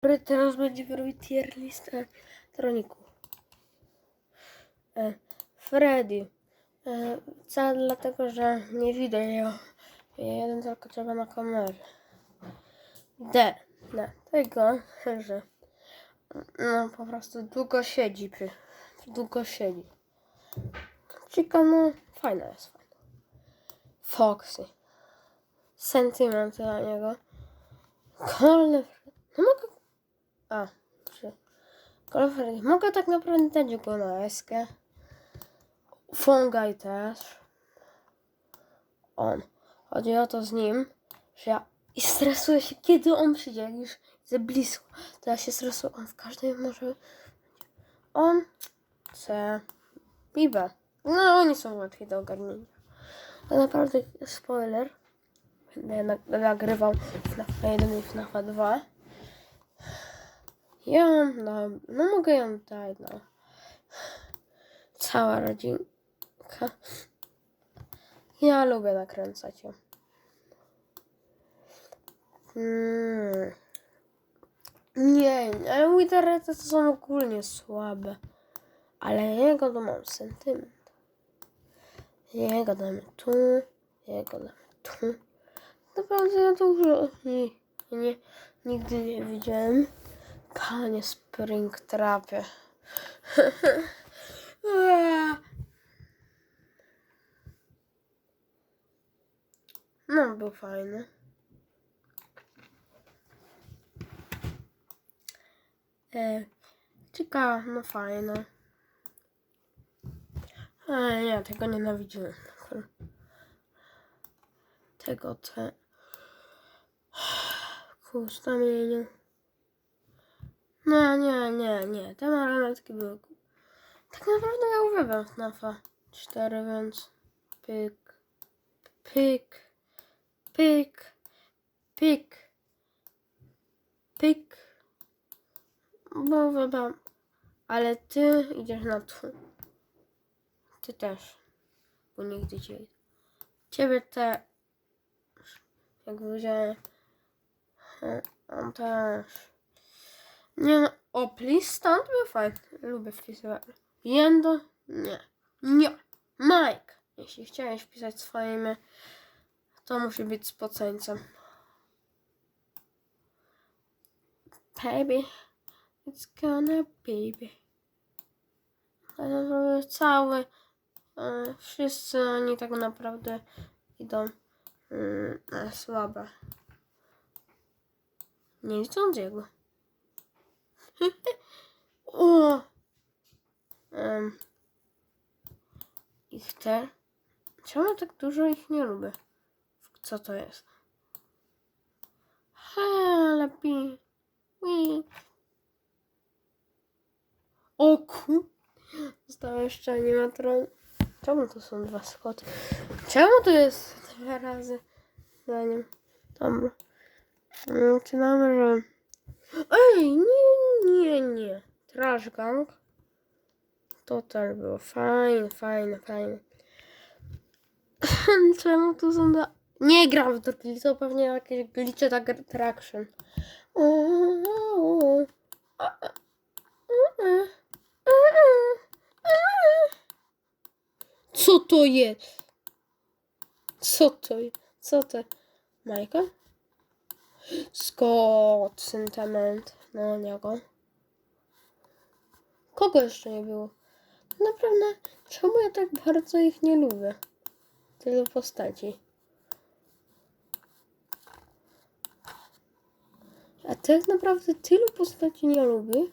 Teraz będziemy robić tier listę troników. E, Freddy. E, dlatego, że nie widać jego. Jeden tylko trzeba na kamerę. D. Na tego, że no po prostu długo siedzi przy, długo siedzi. Chica, no fajna jest, fajna. Foxy. Sentyment dla niego. Kolny. No mogę a, przy... Kolofery. Mogę tak naprawdę dać go na eskę. Fungaj też. On. Chodzi o to z nim, że ja i stresuję się, kiedy on przyjdzie, jak już za blisko. To ja się stresuję. On w każdej może... On. C. I B. No, oni są łatwiej do ogarnięcia. Tak naprawdę, spoiler. Będę nag- nagrywał FNAF 1 i FNAF 2. Ja mam, no, no mogę ją dać, no. Cała rodzinka. Ja lubię nakręcać ją. Mm. Nie, Witherety to są ogólnie słabe. Ale jego to mam sentyment. Jego damy tu, jego damy tu. Naprawdę ja dużo nie, nie, nigdy nie widziałem. Panie Springtrapie. No, był fajny. E, Czeka, no fajne. E, nie, tego nienawidziłem. Tego te... Kurczę, nie. No nie, nie, nie. Te marionetki były. Tak naprawdę ja uwielbiam FNAFa 4, więc pyk, pyk, pyk, pyk, pyk. Bo uwielbiam. Ale ty idziesz na tu. Ty też. Bo nigdy cię. Ciebie te. Jak widziałem. On też. Nie no, o, please stąd był fajny. Lubię wpisywać. Jendo? Nie. Nie. Mike. Jeśli chciałeś wpisać swoje imię, to musi być z poceńcem. Baby. It's gonna baby. Cały. e, Wszyscy oni tak naprawdę idą mm, na słabe. Nie widząc jego. O! Um, ich te. Czemu tak dużo ich nie lubię? Co to jest? Lepiej. Ui. O ku. Zostało jeszcze animatron. Czemu to są dwa skoty? Czemu to jest dwa razy za nim? Dobra. Zaczynamy, że... Ej, nie, nie, nie. Trash Gang. To też było fajne, fajne, fajne. Czemu tu są da... Nie gram w to, to pewnie jakieś glitche tak attraction. Co to jest? Co to jest? Co to? Majka? Scott, sentyment na niego. Kogo jeszcze nie było? Naprawdę, czemu ja tak bardzo ich nie lubię? Tyle postaci. A tak naprawdę tylu postaci nie lubię.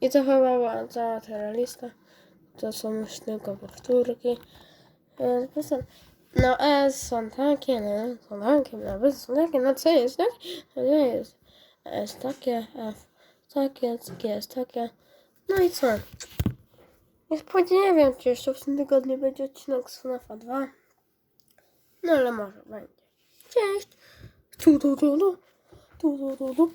I to chyba była cała ta lista. To są już tylko powtórki. Są- No S są takie, no, są takie, nawet są takie, no co jest, tak? Co jest? S takie, F takie, C jest takie. No i co? Nie wiem, czy jeszcze w tym tygodniu będzie odcinek z FNAFa 2. No ale może będzie. Cześć! Tu, tu, tu, tu. Tu, tu, tu, tu.